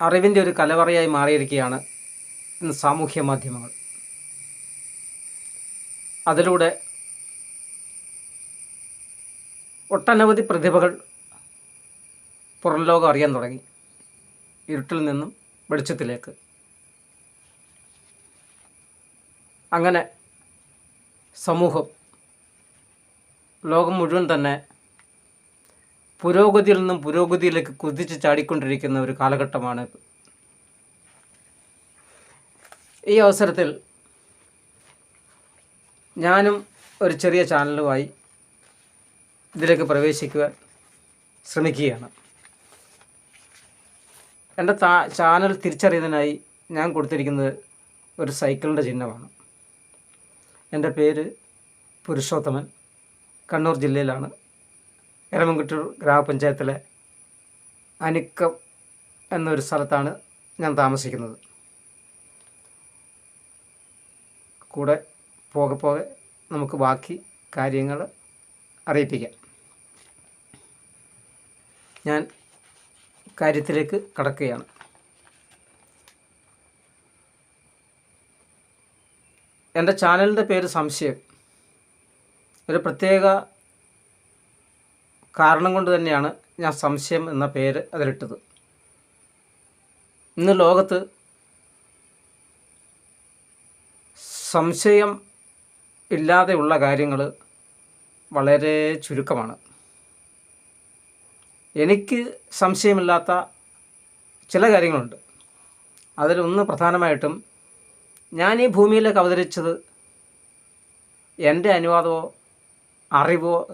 അറിവിന്റെ ഒരു കലവറയായി മാറിയിരിക്കുകയാണ് ഇന്ന് സാമൂഹ്യ മാധ്യമങ്ങൾ. അതിലൂടെ ഒട്ടനവധി പ്രതിഭകൾ പുറം ലോകം അറിയാൻ തുടങ്ങി. ഇരുട്ടിൽ നിന്നും വെളിച്ചത്തിലേക്ക്. അങ്ങനെ സമൂഹം ലോകം മുഴുവൻ തന്നെ പുരോഗതിയിൽ നിന്നും പുരോഗതിയിലേക്ക് കുതിച്ച് ചാടിക്കൊണ്ടിരിക്കുന്ന ഒരു കാലഘട്ടമാണ് ഈ അവസരത്തിൽ ഞാനും ഒരു ചെറിയ ചാനലുമായി ഇതിലേക്ക് പ്രവേശിക്കുവാൻ ശ്രമിക്കുകയാണ്. എന്റെ ചാനൽ തിരിച്ചറിയുന്നതിനായി ഞാൻ കൊടുത്തിരിക്കുന്നത് ഒരു സൈക്കിളിന്റെ ചിഹ്നമാണ്. എന്റെ പേര് പുരുഷോത്തമൻ. കണ്ണൂർ ജില്ലയിലാണ്. എരമംകുറ്റൂർ ഗ്രാമപഞ്ചായത്തിലെ അനിക്കം എന്നൊരു സ്ഥലത്താണ് ഞാൻ താമസിക്കുന്നത്. കൂടെ പോകെ പോകെ നമുക്ക് ബാക്കി കാര്യങ്ങൾ അറിയിപ്പിക്കാം. ഞാൻ കാര്യത്തിലേക്ക് കടക്കുകയാണ്. എന്റെ ചാനലിന്റെ പേര് സംശയം. ഒരു പ്രത്യേക കാരണം കൊണ്ട് തന്നെയാണ് ഞാൻ സംശയം എന്ന പേര് അതിലിട്ടത്. ഇന്ന് ലോകത്ത് സംശയം ഇല്ലാതെയുള്ള കാര്യങ്ങൾ വളരെ ചുരുക്കമാണ്. എനിക്ക് സംശയമില്ലാത്ത ചില കാര്യങ്ങളുണ്ട്. അതിലൊന്ന് പ്രധാനമായിട്ടും ഞാൻ ഈ ഭൂമിയിലേക്ക് അവതരിച്ചത് എന്റെ അനുവാദമോ അറിവോ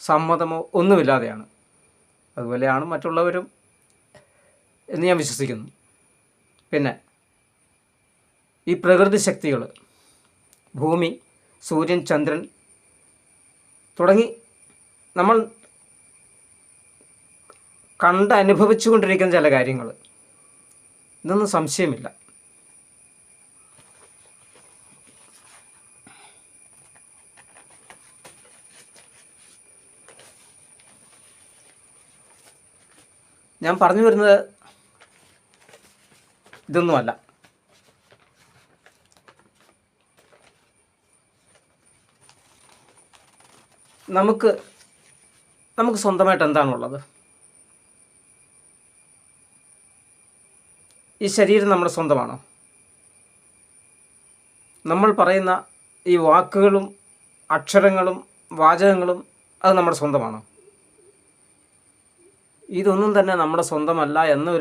സമ്മതമോ ഒന്നുമില്ലാതെയാണ്. അതുപോലെയാണ് മറ്റുള്ളവരും എന്ന് ഞാൻ വിശ്വസിക്കുന്നു. പിന്നെ ഈ പ്രകൃതി ശക്തികൾ ഭൂമി സൂര്യൻ ചന്ദ്രൻ തുടങ്ങി നമ്മൾ കണ്ട് അനുഭവിച്ചു കൊണ്ടിരിക്കുന്ന ചില കാര്യങ്ങൾ ഇതൊന്നും സംശയമില്ല. ഞാൻ പറഞ്ഞു വരുന്നത് ഇതൊന്നുമല്ല. നമുക്ക് നമുക്ക് സ്വന്തമായിട്ട് എന്താണുള്ളത്? ഈ ശരീരം നമ്മുടെ സ്വന്തമാണോ? നമ്മൾ പറയുന്ന ഈ വാക്കുകളും അക്ഷരങ്ങളും വാചകങ്ങളും അത് നമ്മുടെ സ്വന്തമാണോ? ഇതൊന്നും തന്നെ നമ്മുടെ സ്വന്തമല്ല എന്നൊരു